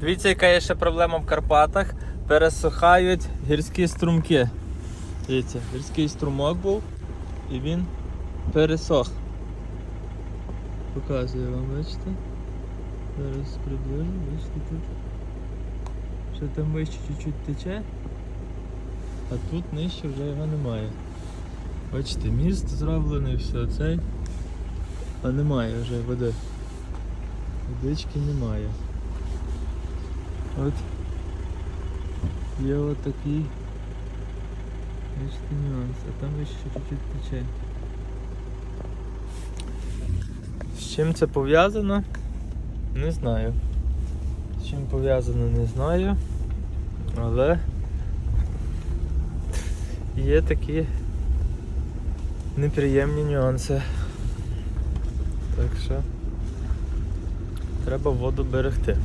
Дивіться, яка є ще проблема в Карпатах. Пересухають гірські струмки. Дивіться, гірський струмок був і він пересох. Показую вам, бачите? Зараз приближу, бачите тут. Ще там вище чуть-чуть тече, а тут нижче вже його немає. Бачите, міст зроблений, все цей. А немає вже води. Водички немає. От є отакий бачите, нюанс, а там ще чуть-чуть тече. З чим це пов'язано? Не знаю. З чим пов'язано, не знаю. Але є такі неприємні нюанси. Так що треба воду берегти.